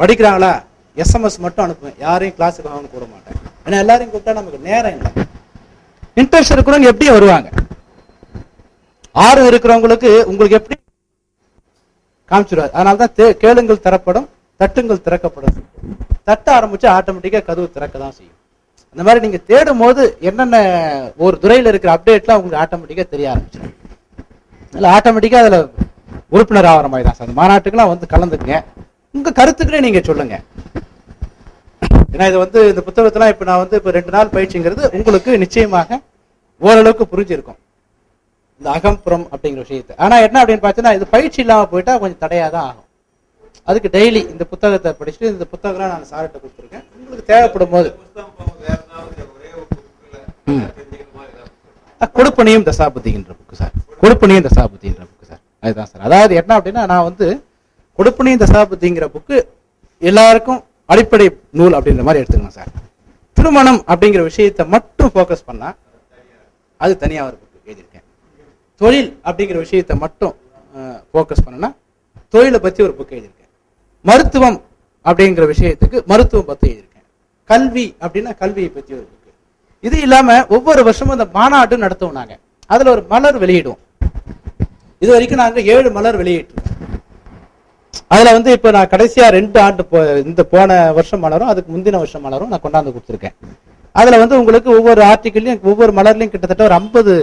படிக்கிறாங்களா? எஸ்எம்எஸ் மட்டும் அனுப்புவேன். யாரையும் கிளாஸுக்கு வாங்க கூட மாட்டேன். ஏன்னா எல்லாரையும் கூப்பிட்டா நமக்கு நேரம் இல்லை. இன்ட்ரெஸ்ட் இருக்கிறவங்க எப்படி வருவாங்க. ஆர்வம் இருக்கிறவங்களுக்கு உங்களுக்கு எப்படி காமிச்சிருவார். அதனால தான் கேளுங்கள் திறப்படும் தட்டுங்கள் திறக்கப்படும். தட்ட ஆரம்பிச்சு ஆட்டோமேட்டிக்காக கதவு திறக்க தான் செய்யும். அந்த மாதிரி நீங்க தேடும் போது என்னென்ன ஒரு துறையில் இருக்கிற அப்டேட்லாம் உங்களுக்கு ஆட்டோமேட்டிக்காக தெரிய ஆரம்பிச்சிடும். அதில் ஆட்டோமேட்டிக்காக அதில் உறுப்பினர் ஆகிற மாதிரி தான் சார் அந்த மாநாட்டுக்கெல்லாம் வந்து கலந்துக்குங்க. உங்க கருத்துக்களே நீங்க சொல்லுங்க. ஏன்னா இது வந்து இந்த புத்தகத்தெல்லாம் இப்ப நான் வந்து இப்ப ரெண்டு நாள் பயிற்சிங்கிறது உங்களுக்கு நிச்சயமாக ஓரளவுக்கு புரிஞ்சிருக்கும். இந்த அகம்புறம் அப்படிங்கிற விஷயத்தை. ஆனா என்ன அப்படின்னு பார்த்தீங்கன்னா இது பயிற்சி இல்லாம போயிட்டா கொஞ்சம் தடையாக தான் ஆகும். அதுக்கு டெய்லி இந்த புத்தகத்தை படிச்சுட்டு இந்த புத்தகம் நான் சார்கிட்ட கொடுத்துருக்கேன். உங்களுக்கு தேவைப்படும் போது. கொடுப்பனையும் போக புக்கு சார். கொடுப்பனையும் தசாபதிங்கிற புக்கு சார். அதுதான் சார். அதாவது என்ன அப்படின்னா நான் வந்து கொடுப்பனியும் தசாபதிங்கிற புக்கு எல்லாருக்கும் அடிப்படை நூல் அப்படின்ற மாதிரி எடுத்துக்கணும் சார். திருமணம் அப்படிங்கிற விஷயத்தை மட்டும் ஃபோக்கஸ் பண்ணால் அது தனியாக ஒரு புக்கு எழுதியிருக்கேன். தொழில் அப்படிங்கிற விஷயத்தை மட்டும் ஃபோக்கஸ் பண்ணனா தொழிலை பற்றி ஒரு புக் எழுதியிருக்கேன். மருத்துவம் அப்படிங்கிற விஷயத்துக்கு மருத்துவம் பற்றி எழுதியிருக்கேன். கல்வி அப்படின்னா கல்வியை பற்றி ஒரு புக்கு இது இல்லாமல் ஒவ்வொரு வருஷமும் இந்த மாநாடு நடத்துவோம் நாங்கள் அதில் ஒரு மலர் வெளியிடுவோம். இது வரைக்கும் நாங்கள் ஏழு மலர் வெளியிட்டிருக்கோம். அதுல வந்து இப்போ நான் கடைசியா ரெண்டு ஆண்டு போ இந்த போன வருஷம் மலரும் அதுக்கு முந்தின வருஷம் மலரும் நான் கொண்டாந்து கொடுத்துருக்கேன். அதுல வந்து உங்களுக்கு ஒவ்வொரு ஆர்டிக்கிள்லையும் ஒவ்வொரு மலர்லயும் கிட்டத்தட்ட ஒரு ஐம்பது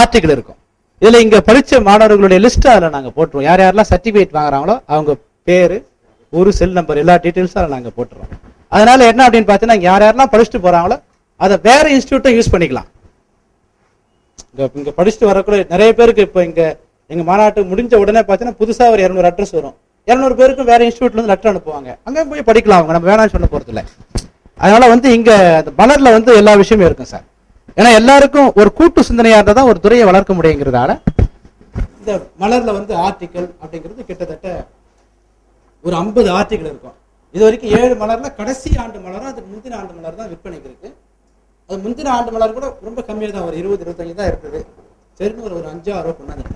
ஆர்டிக்கிள் இருக்கும். இதுல இங்க படிச்ச மாணவர்களுடைய லிஸ்ட்டு அதில் நாங்கள் போட்டுருவோம். யார் யாரெல்லாம் சர்டிஃபிகேட் வாங்குறாங்களோ அவங்க பேரு ஒரு செல் நம்பர் எல்லா டீட்டெயில்ஸும் அதில் நாங்க போட்டுருவோம். அதனால என்ன அப்படின்னு பார்த்தீங்கன்னா யார் யாரெல்லாம் படிச்சுட்டு போறாங்களோ அதை வேற இன்ஸ்டியூட்டும் யூஸ் பண்ணிக்கலாம். இங்க இங்க படிச்சுட்டு வரக்கூட நிறைய பேருக்கு இப்போ இங்க எங்க மாநாட்டு முடிஞ்ச உடனே பார்த்தீங்கன்னா புதுசா ஒரு இரநூறு அட்ரஸ் வரும். இரநூறு பேருக்கும் வேற இன்ஸ்டியூட்ல இருந்து லெட்டர் அனுப்புவாங்க. அங்கே போய் படிக்கலாம் அவங்க. நம்ம வேணாம்னு சொல்ல போறது அதனால் அதனால வந்து இங்க அந்த மலரில் வந்து எல்லா விஷயமும் இருக்கும் சார். ஏன்னா எல்லாருக்கும் ஒரு கூட்டு சிந்தனையா இருந்தால் தான் ஒரு துறையை வளர்க்க முடியுங்கிறதால இந்த மலர்ல வந்து ஆர்டிக்கல் அப்படிங்கிறது கிட்டத்தட்ட ஒரு ஐம்பது ஆர்டிக்கல் இருக்கும். இது வரைக்கும் ஏழு மலர்ல கடைசி ஆண்டு மலரும் அதுக்கு முந்தின ஆண்டு மலர் தான் விற்பனைக்கு இருக்கு. அது முந்தின ஆண்டு மலர் கூட ரொம்ப கம்மியாக தான் ஒரு இருபது இருபத்தஞ்சு தான் இருக்குது சரின்னு ஒரு அஞ்சு ஆறு கொண்டாந்து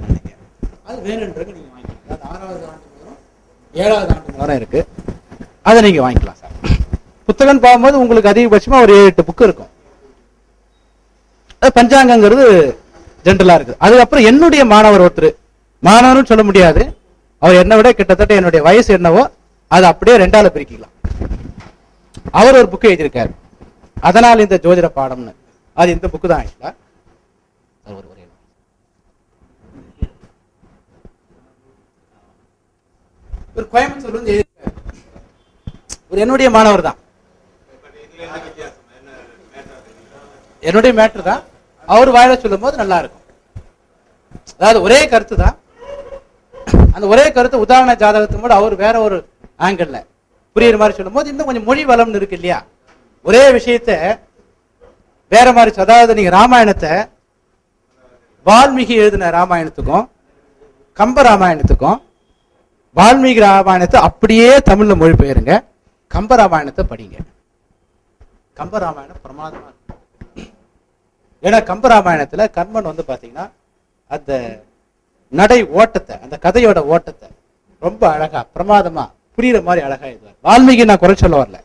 அது வேணுன்றது நீங்க வாங்கிக்கலாம். அது ஆறாவது ஆண்டு ஏழாவது ஆண்டு வரம். இருக்கு. அதை நீங்க வாங்கிக்கலாம் சார். புத்தகம் பார்க்கும்போது உங்களுக்கு அதிகபட்சமா ஒரு ஏழு எட்டு புக்கு இருக்கும். அது பஞ்சாங்கங்கிறது ஜென்ரலா இருக்கு அதுக்கப்புறம் என்னுடைய மாணவர் ஒருத்தர் மாணவர்னு சொல்ல முடியாது. அவர் என்னை விட கிட்டத்தட்ட என்னுடைய வயசு என்னவோ அதை அப்படியே ரெண்டால பிரிக்கலாம். அவர் ஒரு புக்கு எழுதியிருக்காரு. அதனால் இந்த ஜோதிட பாடம்னு. அது இந்த புக்கு தான் ஆக்சுவலா அது ஒரு ஒரே நிமிஷம். இவர் கோயம்புத்தூர்ல இருந்து எழுதியிருக்காரு இவர் என்னுடைய மாணவர் தான். என்னுடைய மேட்ரு தான். அவர் வாயில சொல்லும் போது நல்லா இருக்கும். அதாவது ஒரே கருத்து தான். அந்த ஒரே கருத்து உதாரண ஜாதகத்துக்கு கூட அவர் வேற ஒரு ஆங்கிள் புரியுற மாதிரி சொல்லும் போது இன்னும் கொஞ்சம் மொழி வளம்னு இருக்கு இல்லையா? ஒரே விஷயத்த வேற மாதிரி அதாவது நீங்க ராமாயணத்தை வால்மீகி எழுதின ராமாயணத்துக்கும் கம்ப ராமாயணத்துக்கும் வால்மீகி ராமாயணத்தை அப்படியே தமிழ்ல மொழிபெயருங்க. கம்ப ராமாயணத்தை படிங்க. கம்ப ராமாயணம் பிரமாதமா இருக்கும் ஏன்னா கம்பராமாயணத்துல கர்மன் வந்து பாத்தீங்கன்னா அந்த நடை ஓட்டத்தை அந்த கதையோட ஓட்டத்தை ரொம்ப அழகா பிரமாதமா புரியுற மாதிரி அழகா எழுதுவார். வால்மீகி நான் குறை சொல்ல வரல.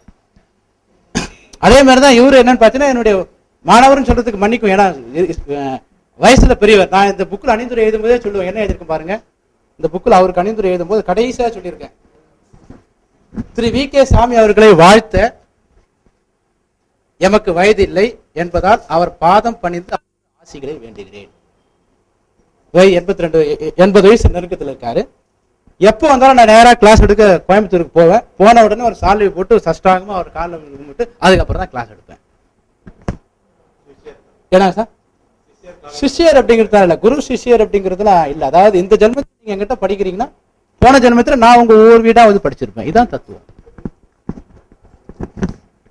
அதே மாதிரிதான் இவரு என்னன்னு பாத்தீங்கன்னா என்னுடைய மாணவர்னு சொல்றதுக்கு மன்னிக்கும். ஏன்னா வயசுல பெரியவர். நான் இந்த புக்கில் அணிந்துரை எழுதும்போதே சொல்லுவேன் என்ன எழுதிருக்கும் பாருங்க? இந்த புக்கில் அவர் கணிந்துரை எழுதும் போது கடைசியா சொல்லியிருக்கேன். திரு வி. கே. சாமி அவர்களை வாழ்த்த எமக்கு வயது இல்லை என்பதால் அவர் பாதம் பணிந்து ஆசிகளை வேண்டுகிறேன். வயது எண்பத்தி ரெண்டு எண்பது வயசு நெருக்கத்தில் இருக்காரு. எப்போ வந்தாலும் நான் நேரா கிளாஸ் எடுக்க கோயம்புத்தூருக்கு போவேன். போன உடனே ஒரு சால்வி போட்டு சஷ்டாங்கமா அவர் காலில் கும்பிட்டு அதுக்கப்புறம் தான் கிளாஸ் எடுப்பேன். ஏன்னா சார்? சிஷியர் அப்படிங்கிறது இல்ல குரு சிஷியர் அப்படிங்கிறதுலாம் இல்ல. அதாவது இந்த ஜென்மத்தில் நீங்க எங்கிட்ட படிக்கிறீங்கன்னா போன ஜென்மத்தில் நான் உங்க ஒவ்வொரு வீடா வந்து படிச்சிருப்பேன். இதான் தத்துவம்.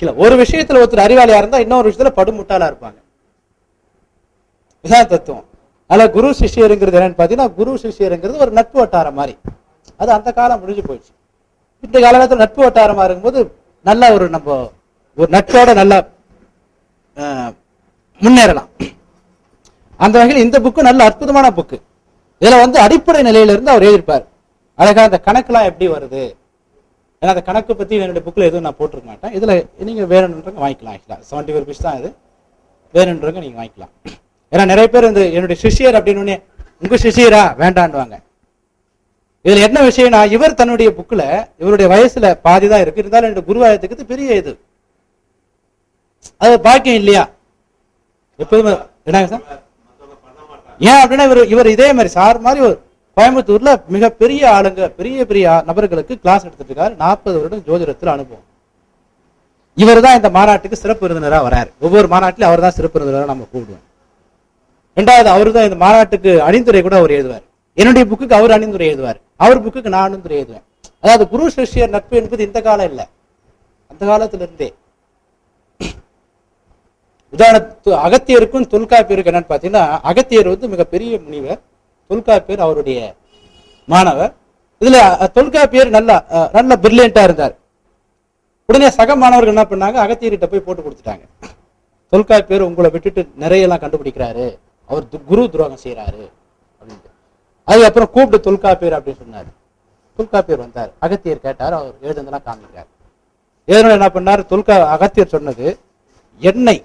இல்ல ஒரு விஷயத்துல ஒருத்தர் அறிவாளியா இருந்தா இன்னொரு விஷயத்துல படுமுட்டாளா இருப்பாங்க. இதான் தத்துவம். அதில் குரு சிஷியருங்கிறது என்னன்னு பார்த்தீங்கன்னா குரு சிஷியருங்கிறது ஒரு நட்பு வட்டாரம் மாதிரி. அது அந்த காலம் முடிஞ்சு போயிடுச்சு. இந்த காலகட்டத்தில் நட்பு வட்டாரமாக இருக்கும்போது நல்ல ஒரு நம்ம ஒரு நட்போட நல்லா முன்னேறலாம். அந்த வகையில் இந்த புக்கு நல்ல அற்புதமான புக்கு இதுல வந்து அடிப்படை நிலையிலிருந்து அவர் எழுதியிருப்பார். அழகா அந்த கணக்கெல்லாம் எப்படி வருது? ஏன்னா அந்த கணக்கு பத்தி என்னுடைய புக்கில் எதுவும் நான் போட்டிருக்க மாட்டேன். இதுல நீங்க வேணுன்றவங்க வாங்கிக்கலாம் ஆக்சுவலாக செவன்டி ஃபோர் தான் இது. வேணுன்றவங்க நீங்க வாங்கிக்கலாம். ஏன்னா நிறைய பேர் இந்த என்னுடைய சிஷியர் அப்படின்னு உங்க சிஷியரா? வேண்டான்னுவாங்க. இதுல என்ன விஷயம்னா இவர் தன்னுடைய புக்கில் இவருடைய வயசுல பாதி தான் இருக்கு. இருந்தாலும் என்னுடைய குருவாயத்துக்கு பெரிய இது. அது பாக்கியம் இல்லையா? எப்போதுமே என்னங்க சார்? ஏன் அப்படின்னா இவர் இவர் இதே மாதிரி சார் மாதிரி ஒரு கோயம்புத்தூர்ல மிகப்பெரிய ஆளுங்க பெரிய பெரிய நபர்களுக்கு கிளாஸ் எடுத்துட்டு இருக்காரு நாற்பது வருடம் ஜோதிடத்தில் அனுபவம். இவர் தான் இந்த மாநாட்டுக்கு சிறப்பு விருந்தினராக வராரு. ஒவ்வொரு மாநாட்டிலும் அவர் தான் சிறப்பு விருந்தினராக நம்ம கூப்பிடுவோம். ரெண்டாவது அவர் தான் இந்த மாநாட்டுக்கு அணிந்துரை கூட அவர் எழுதுவார். என்னுடைய புக்குக்கு அவர் அணிந்துரை எழுதுவார். அவர் புக்குக்கு நான் அணிந்துரை எழுதுவேன். அதாவது குரு சிஷ்யர் நட்பு என்பது இந்த காலம் இல்லை. அந்த காலத்துல இருந்தே உதாரணத்து அகத்தியருக்கும் தொல்காப்பியருக்கு என்னன்னு பார்த்தீங்கன்னா அகத்தியர் வந்து மிகப்பெரிய முனிவர் தொல்காப்பியர் அவருடைய மாணவர். இதுல தொல்காப்பியர் நல்ல நல்ல பிரில்லியண்டா இருந்தார். உடனே சக மாணவர்கள் என்ன பண்ணாங்க? அகத்தியர்கிட்ட போய் போட்டு கொடுத்துட்டாங்க. தொல்காப்பியர் உங்களை விட்டுட்டு நிறைய எல்லாம் கண்டுபிடிக்கிறாரு. அவர் து- குரு துரோகம் செய்யறாரு அப்படின்ட்டு. அதுக்கப்புறம் கூப்பிட்டு தொல்காப்பியர் அப்படின்னு சொன்னார். தொல்காப்பியர் வந்தார். அகத்தியர் கேட்டார் அவர் எழுதுனதெல்லாம் காமிக்கிறார். எழுதுன என்ன பண்ணார்? தொல்கா அகத்தியர் சொன்னது எண்ணெய்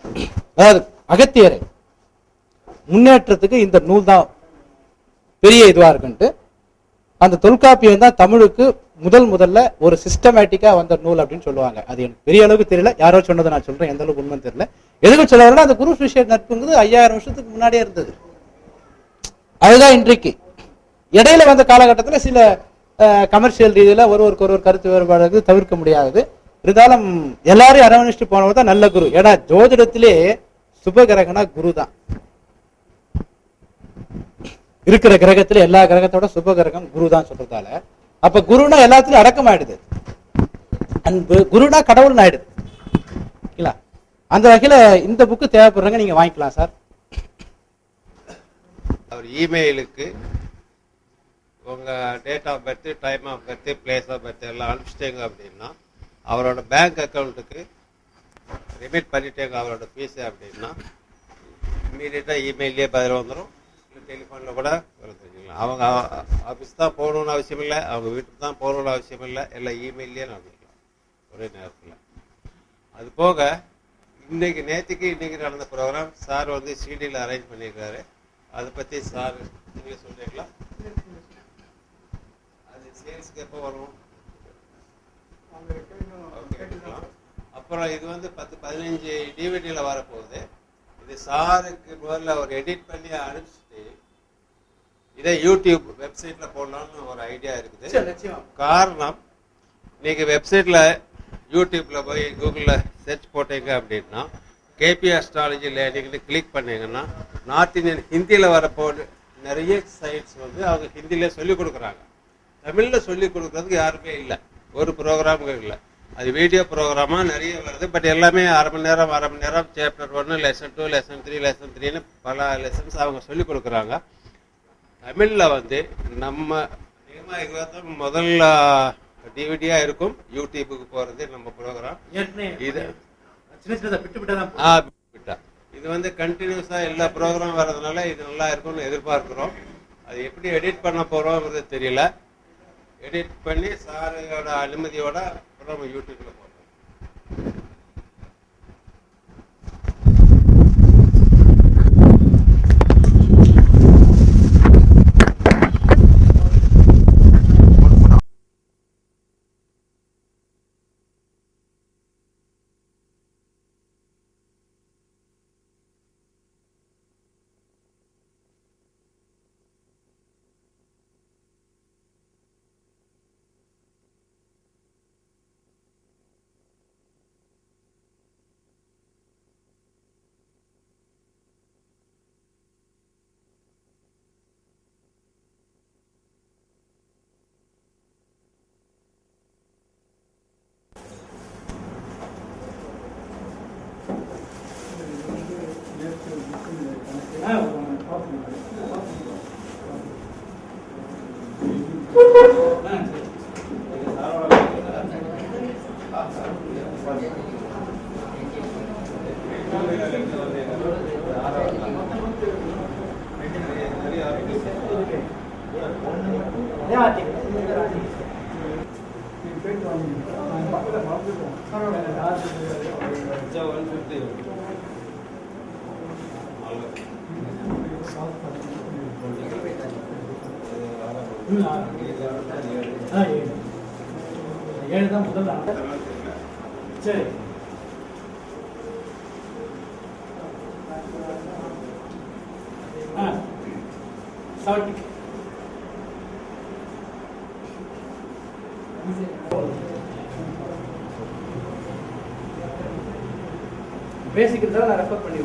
அதாவது அகத்தியரை முன்னேற்றத்துக்கு இந்த நூல் தான் பெரிய இதுவா இருக்குன்ட்டு அந்த தொல்காப்பியம் தான் தமிழுக்கு முதல் முதல்ல ஒரு சிஸ்டமேட்டிக்கா வந்த நூல் அப்படின்னு சொல்லுவாங்க. அது எனக்கு பெரிய அளவுக்கு தெரியல. யாரோ சொன்னதை நான் சொல்றேன். எந்த அளவுக்கு உண்மை தெரியல. எதுக்கு சொல்ல வரேன்னா அந்த குரு சிஷ்ய நட்புங்கிறது ஐயாயிரம் வருஷத்துக்கு முன்னாடியே இருந்தது. அதுதான் இன்றைக்கு. இடையில வந்த காலகட்டத்தில் சில கமர்ஷியல் ரீதியில ஒருவருக்கு ஒருவர் கருத்து வேறுபாடு தவிர்க்க முடியாது இருந்தாலும் எல்லாரையும் அரவணைச்சிட்டு போனவர் தான் நல்ல குரு. ஏன்னா ஜோதிடத்திலே சுபகிரகனா குரு தான். இருக்கிற கிரகத்துல எல்லா கிரகத்தோட சுப கிரகம் குரு தான் சொல்றதால. அப்ப குருனா எல்லாத்துலயும் அடக்கம் ஆயிடுது. அன்பு குருனா கடவுள் ஆயிடுது. இல்ல? அந்த வகையில இந்த புக்கு தேவைப்படுறாங்க நீங்க வாங்கிக்கலாம் சார் அவர் இமெயிலுக்கு உங்க date of birth time of birth place of birth எல்லாம் அனுப்பிச்சிட்டீங்க அப்படின்னா அவரோட பேங்க் அக்கௌண்ட்டுக்கு ரிமிட் பண்ணிட்டேங்க அவரோட ஃபீஸு அப்படின்னா. இம்மீடியட்டாக இமெயிலே பதில் வந்துடும் இல்லை டெலிஃபோனில் கூட தெரிஞ்சுக்கலாம் அவங்க ஆஃபீஸ் தான் போகணும்னு அவசியம் இல்லை. அவங்க வீட்டுக்கு தான் போகணும்னு அவசியம் இல்லை. எல்லாம் இமெயிலே நடந்துக்கலாம் ஒரே நேரத்தில். அது போக இன்னைக்கு நேற்றுக்கு இன்னைக்கு நடந்த ப்ரோக்ராம் சார் வந்து சிடியில் அரேஞ்ச் பண்ணியிருக்காரு அதை பற்றி சார் நீங்கள் சொல்றீங்களா? அது சேல்ஸ்க்கு எப்போ வரும்? அப்புறம் இது வந்து பத்து பதினஞ்சு டிவிடியில் வரப்போகுது. இது சாருக்கு முதல்ல ஒரு எடிட் பண்ணி அனுப்பிச்சிட்டு இதை யூடியூப் வெப்சைட்டில் போடலாம்னு ஒரு ஐடியா இருக்குது. காரணம் நீங்க வெப்சைட்ல யூடியூப்ல போய் கூகுள்ல சர்ச் போட்டீங்க அப்படின்னா கேபி அஸ்ட்ராலஜி லேர்னிங்னு கிளிக் பண்ணீங்கன்னா நார்த் இந்தியன் ஹிந்தியில் வரப்போ நிறைய சைட்ஸ் வந்து அவங்க ஹிந்தியில சொல்லி கொடுக்குறாங்க. தமிழ்ல சொல்லி கொடுக்கறதுக்கு யாருமே இல்லை. ஒரு ப்ரோக்ராமும் இல்லை. அது வீடியோ ப்ரோக்ராமா நிறைய வருது பட் எல்லாமே அரை மணி நேரம் அரை மணி நேரம் சாப்டர் ஒன்று lesson two lesson three lesson த்ரீன்னு பல லெசன்ஸ் அவங்க சொல்லி கொடுக்குறாங்க. தமிழ்ல வந்து நம்ம அதிகமாக இதுதான் முதல் டிவிடியா இருக்கும். யூடியூபுக்கு போறது நம்ம ப்ரோக்ராம் இது ஆ, விட்டா. இது வந்து கண்டினியூஸா எல்லா ப்ரோக்ராம் வர்றதுனால இது நல்லா இருக்கும்னு எதிர்பார்க்கிறோம். அது எப்படி எடிட் பண்ண போறோம்ன்றது தெரியல. எடிட் பண்ணி சாரோட அனுமதியோட அப்புறம் யூடியூப்பில் யூடியூப்ல போடுறோம் ஆ ஒன் ஃபிஃப்டி ஏழு தான் முதல்ல சரி ஆ செவன்ட்டி பேசிக் இருந்தாலும் நான் ரெஃபர் பண்ணி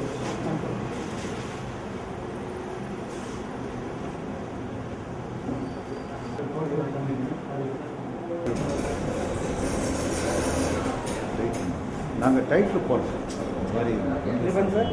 நாங்கள் டைட்டில் போடுறோம் ரிவன் சார்